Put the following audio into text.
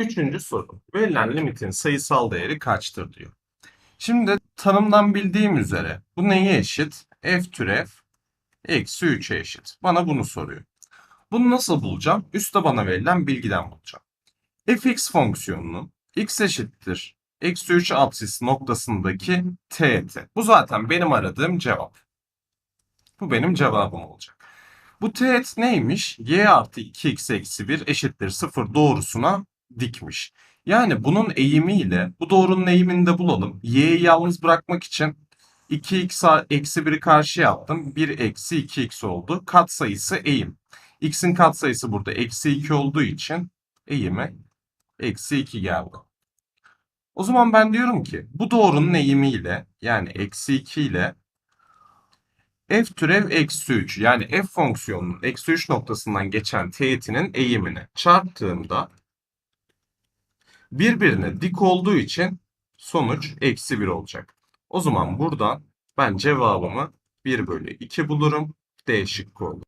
Üçüncü soru. Verilen limitin sayısal değeri kaçtır diyor. Şimdi tanımdan bildiğim üzere bu neye eşit? F türev eksi 3'e eşit. Bana bunu soruyor. Bunu nasıl bulacağım? Üste bana verilen bilgiden bulacağım. fx fonksiyonunun x eşittir eksi 3 apsis noktasındaki teğeti. Bu zaten benim aradığım cevap. Bu benim cevabım olacak. Bu teğet neymiş? y artı 2x eksi 1 eşittir 0 doğrusuna dikmiş. Yani bunun eğimiyle bu doğrunun eğimini de bulalım. y'yi yalnız bırakmak için 2x a- eksi 1'i karşıya attım. 1 eksi 2x oldu. Katsayısı eğim. x'in katsayısı burada eksi 2 olduğu için eğimi eksi 2 geldi. O zaman ben diyorum ki bu doğrunun eğimiyle yani eksi 2 ile f türev eksi 3 yani f fonksiyonunun eksi 3 noktasından geçen teğetinin eğimini çarptığımda birbirine dik olduğu için sonuç eksi 1 olacak. O zaman buradan ben cevabımı 1 bölü 2 bulurum. D şıkkı olur.